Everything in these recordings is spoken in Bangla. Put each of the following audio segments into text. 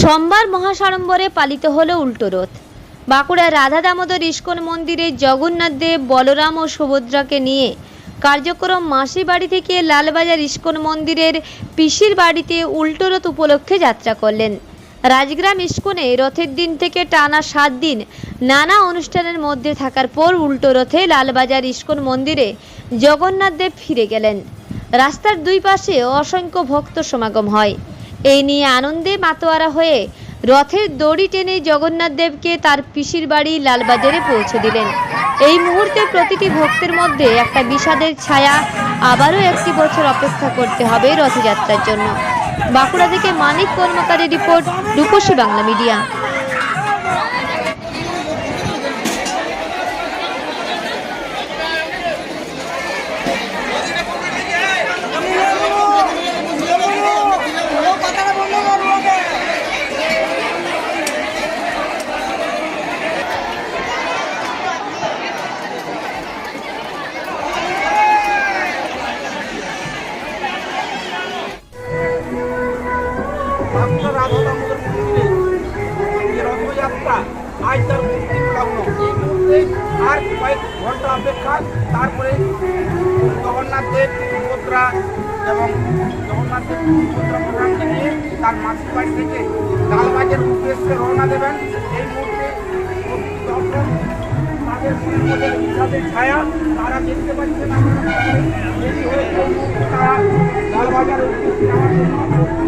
সোমবার মহাসাড়ম্বরে পালিত হল উল্টো রথ। বাঁকুড়ার রাধা দামোদর ইস্কন মন্দিরে জগন্নাথ দেব, বলরাম ও সুভদ্রাকে নিয়ে কার্যক্রম মাসি বাড়ি থেকে লালবাজার ইস্কন মন্দিরের পিসির বাড়িতে উল্টো রথ উপলক্ষে যাত্রা করলেন। রাজগ্রাম ইস্কনে রথের দিন থেকে টানা সাত দিন নানা অনুষ্ঠানের মধ্যে থাকার পর উল্টো রথে লালবাজার ইস্কন মন্দিরে জগন্নাথ দেব ফিরে গেলেন। রাস্তার দুই পাশে অসংখ্য ভক্ত সমাগম হয়। এই নিয়ে আনন্দে মাতোয়ারা হয়ে রথের দড়ি টেনে জগন্নাথ দেবকে তার পিসির বাড়ি লালবাজারে পৌঁছে দিলেন। এই মুহূর্তে প্রতিটি ভক্তের মধ্যে একটা বিষাদের ছায়া, আবারও একটি বছর অপেক্ষা করতে হবে রথযাত্রার জন্য। বাঁকুড়া থেকে মানিক কর্মকারী রিপোর্ট, রূপসী বাংলা মিডিয়া। যে রথযাত্রা আজ তার অন্তিম লগ্ন এই মুহূর্তে আর কয়েক ঘণ্টা অপেক্ষা তারপরে জগন্নাথ দেব, সুভদ্রা এবং জগন্নাথ দেব, সুভদ্রা প্রধানকে নিয়ে তার মাসির বাড়ি থেকে লালবাগের উদ্দেশ্যে রওনা দেবেন। এই মুহূর্তে দর্শক তাদের মধ্যে বিষাদের ছায়া, তারা দেখতে পাচ্ছেন তারা লালবাজারের উদ্দেশ্যে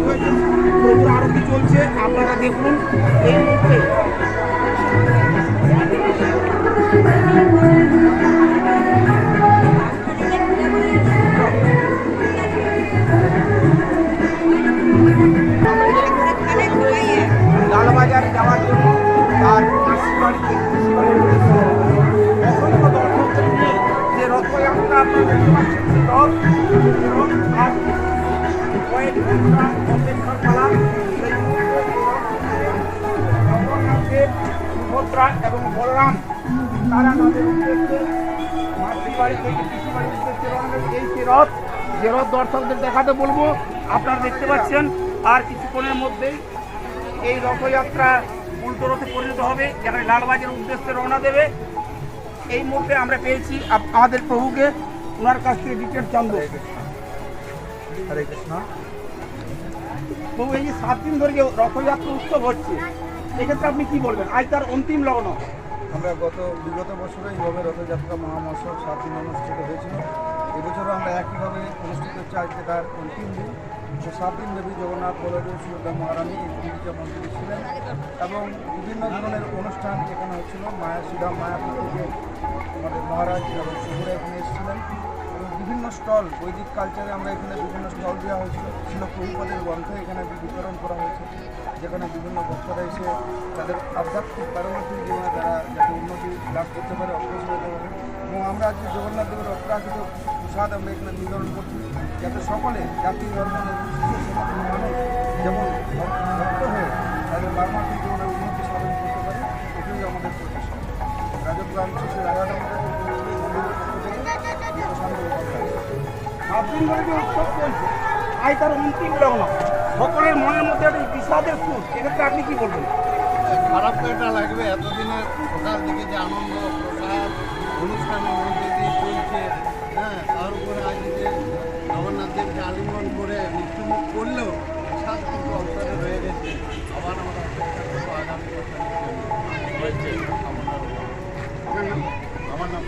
সুভদ্রা এবং বলরাম তারা তাদের উদ্দেশ্যে পিসির উদ্দেশ্যে এই সেই রথ যে রথ দর্শকদের দেখাতে বলব আপনারা দেখতে পাচ্ছেন, আর কিছুক্ষণের মধ্যেই এই রথযাত্রা উল্টো রথে পরিণত হবে, যেখানে লালবাজের উদ্দেশ্যে রওনা দেবে। এই মুহূর্তে আমরা পেয়েছি আমাদের প্রভুকে। ওনার কাছ থেকে ডিটেল জানব। হরে কৃষ্ণ। প্রভু এই যে সাত দিন ধরে রথযাত্রা উৎসব হচ্ছে এক্ষেত্রে আপনি কি বলবেন? আজ তার অন্তিম লগ্ন। আমরা গত বিগত বছরে এইভাবে রথযাত্রা মহামহোৎসব সাত দিন অনুষ্ঠিত হয়েছিল। এবছরও আমরা একইভাবে অনুষ্ঠিত হচ্ছে আজকে তার অন্তিম দিন। তো সাত দিন দেবী জগন্নাথ বলদেব সুভদ্রা মহারানী এই গুন্ডিচা মন্দিরে ছিলেন এবং বিভিন্ন ধরনের অনুষ্ঠান এখানে হচ্ছিল। মায়া শ্রীরাম মায়াপুর থেকে আমাদের মহারাজ এবং শহুরে এখানে এসেছিলেন। এবং বিভিন্ন স্টল, বৈদিক কালচারে আমরা এখানে বিভিন্ন স্টল দেওয়া হয়েছিল। ছিল প্রভুপদের গ্রন্থ, এখানে বিতরণ করা হয়েছে। যেখানে বিভিন্ন ভক্তরা এসে তাদের আধ্যাত্মিক পারমার্থিক জীবনে তারা যাতে উন্নতি লাভ করতে পারে, অগ্রসর হতে পারে। এবং আমরা আজকে জগন্নাথ দেবের অপ্রাকৃত প্রসাদ আমরা এখানে বিতরণ করছি। যাতে সকলে জাতি, ধর্ম মানুষ যেমন ভক- ভক্ত হয়ে তাদের পারমার্থিক জীবনে উন্নতি সাধন করতে পারে, এটাই আমাদের প্রচেষ্টা। রাজগ্রাম শেষে রাজাটা দিন উৎসব চলছে আজ তার অন্তিম লগ্ন সকলের মনের মধ্যে একটা বিষাদের সুর এক্ষেত্রে আপনি কি বলবেন? খারাপ তো এটা লাগবে এতদিনের সকাল থেকে যে আনন্দ প্রসাদ অনুষ্ঠানের মধ্যে দিয়ে চলছে হ্যাঁ তার উপরে আজ যে জগন্নাথ দেবকে আলিঙ্গন করে মৃত্যুমুখ করলেও সাত কিন্তু অন্তরে রয়ে গেছে। আবার আমরা অপেক্ষা করব আগামী আমার নাম